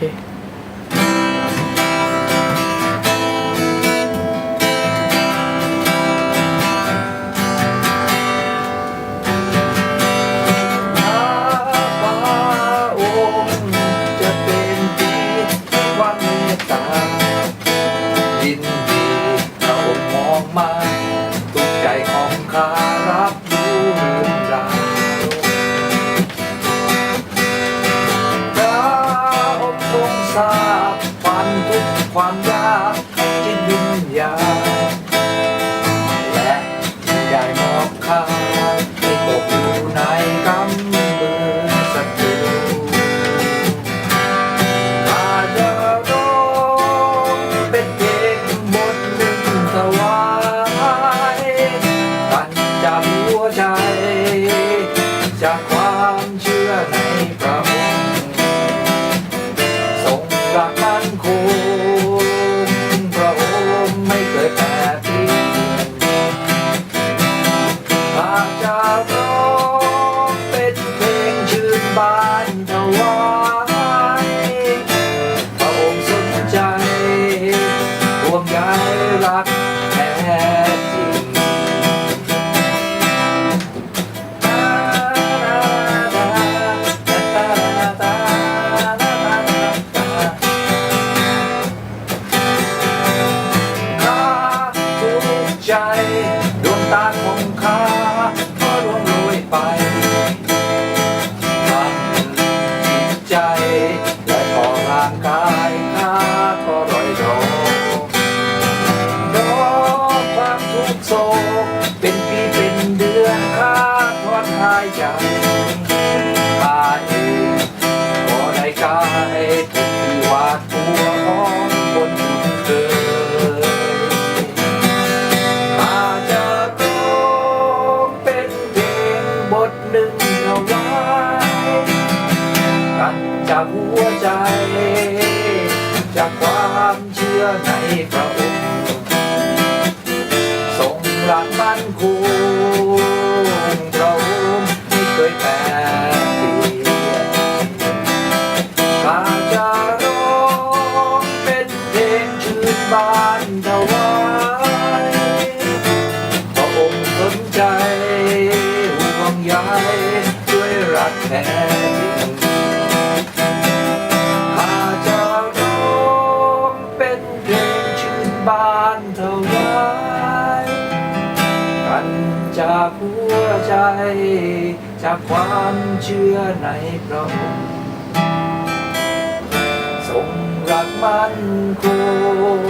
เคพระองค์จะเป็นดีในวันตายยินดีเรามองมาทุกใจของข้ารับ ยากจิตวิญญ กายข้าก็รอยรอรอความทุกโศกเป็นปีเป็นเดือนข้าทอนหายใจข้าเองก็ได้กายเป็นที่วาดกลัวของคนเคยอาจจะร้องเป็นเพลงบทหนึ่งเอาไว้กันจากหัวใจ จากความเชื่อในพระองค์ทรงรักมั่นคงพระองค์ไม่เคยแปรเปลี่ยนอาจจะร้องเป็นเพลงชื่นบานถวายพระองค์สนใจห่วงใยด้วยรักแท้จริง กันจากหัวใจ จากความเชื่อในพระองค์ทรงรักมันคง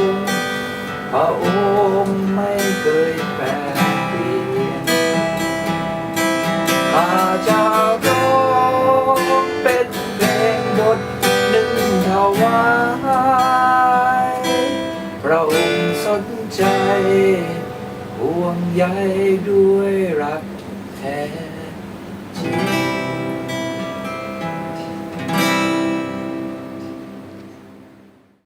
พระองค์ไม่เคยแปรเปลี่ยนข้าจะร้องเป็นเพลงบทหนึ่งถวายพระองค์สนใจ ห่วงใยด้วยรักแท้